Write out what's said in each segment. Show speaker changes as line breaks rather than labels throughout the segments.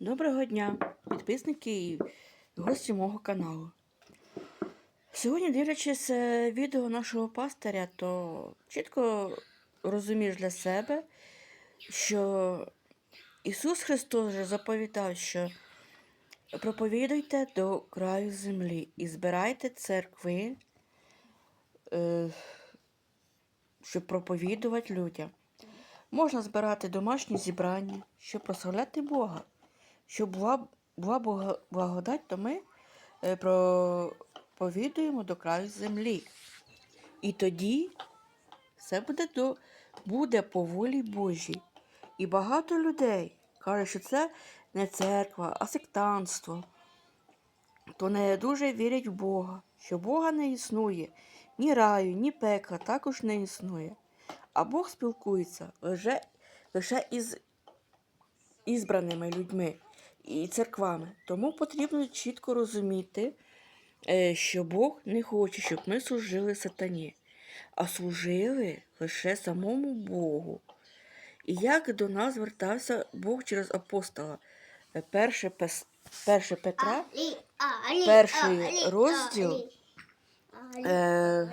Доброго дня, підписники і гості мого каналу. Сьогодні, дивлячись е, відео нашого пастиря, то чітко розумієш для себе, що Ісус Христос вже заповідав, що проповідуйте до краю землі і збирайте церкви, е, щоб проповідувати людям. Можна збирати домашні зібрання, щоб прославляти Бога. Щоб була, була благодать, то ми е, проповідуємо до краю землі. І тоді все буде, до, буде по волі Божій. І багато людей кажуть, що це не церква, а сектантство. То не дуже вірять в Бога, що Бога не існує, ні раю, ні пекла також не існує. А Бог спілкується лише, лише із ізбраними людьми і церквами. Тому потрібно чітко розуміти, е, що Бог не хоче, щоб ми служили сатані, а служили лише самому Богу. І як до нас звертався Бог через апостола? Е, Перше, Пес- перше Петра, перший розділ, е,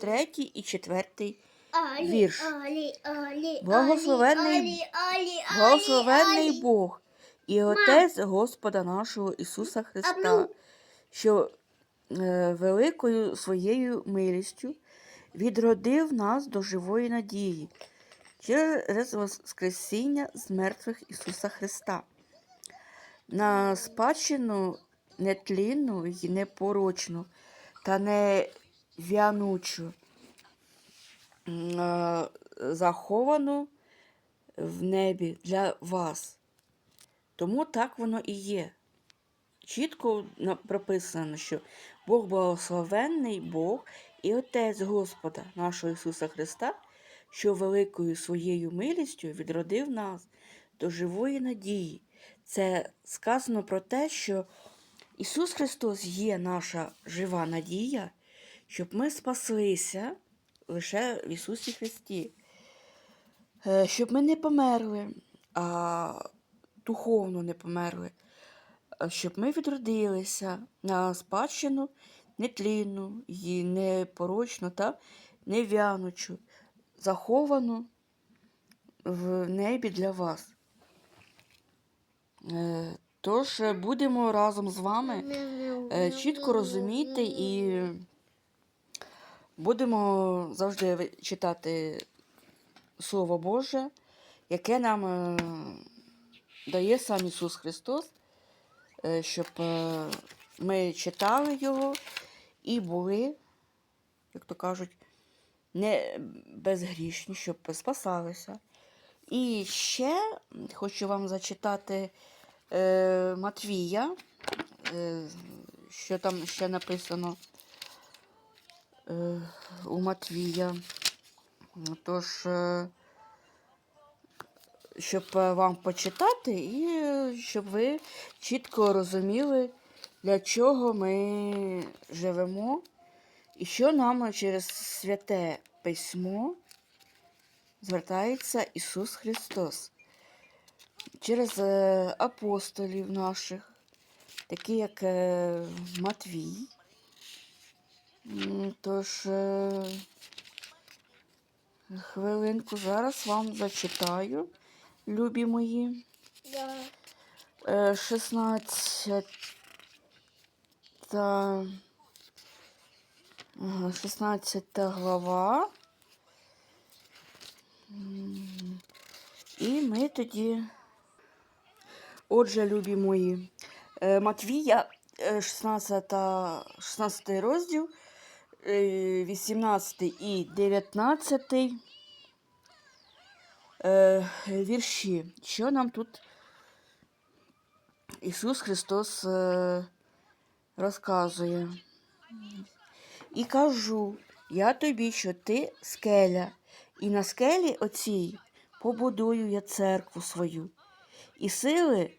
третій і четвертий вірш. Благословенний- Благословенний Бог і Отець Господа нашого Ісуса Христа, що е, великою своєю милістю відродив нас до живої надії через Воскресіння з мертвих Ісуса Христа, на спадщину нетлінну і непорочну та не в'янучу, м, е, заховану в небі для вас. Тому так воно і є. Чітко прописано, що Бог благословенний Бог і Отець Господа нашого Ісуса Христа, що великою своєю милістю відродив нас до живої надії. Це сказано про те, що Ісус Христос є наша жива надія, щоб ми спаслися лише в Ісусі Христі. Е, щоб ми не померли, а духовно не померли, щоб ми відродилися на спадщину нетлінну і непорочну та нев'янучу, заховану в небі для вас. Е, Тож е, будемо разом з вами е, чітко розуміти і будемо завжди читати Слово Боже, яке нам е, дає сам Ісус Христос, е, щоб е, ми читали Його і були, як то кажуть, не безгрішні, щоб спасалися. І ще хочу вам зачитати е, Матвія, що там ще написано у Матвія. Тож, щоб е, вам почитати, і е, щоб ви чітко розуміли, для чого ми живемо, і що нам через святе письмо звертається Ісус Христос. Через е, апостолів наших, такі як Матвій. Тож, хвилинку зараз вам зачитаю, любі мої. Е, 16 ага, 16 глава. М, І ми тоді. Отже, любі мої, е, Матвія, е, 16, 16 розділ, е, 18 і 19 е, вірші. Що нам тут Ісус Христос е, розказує. І кажу я тобі, що ти скеля, і на скелі оцій побудую я церкву свою, і сили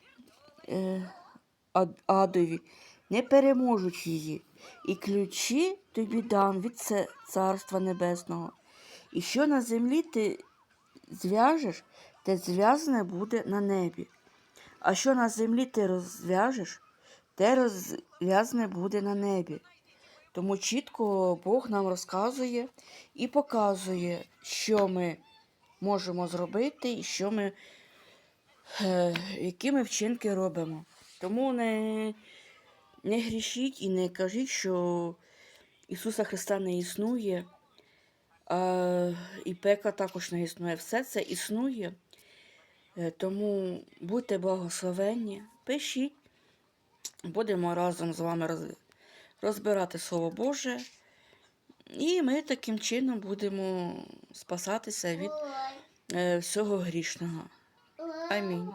е, ад- адові не переможуть її, і ключі тобі дам від царства небесного. І що на землі ти зв'яжеш, те зв'язане буде на небі. А що на землі ти розв'яжеш, те розв'язане буде на небі. Тому чітко Бог нам розказує і показує, що ми можемо зробити і що ми, е, які ми вчинки робимо. Тому не, не грішіть і не кажіть, що Ісуса Христа не існує, і пека також не існує. Все це існує. Е, Тому будьте благословенні, пишіть. Будемо разом з вами розбирати Слово Боже. І ми таким чином будемо спасатися від е, всього грішного. Амінь.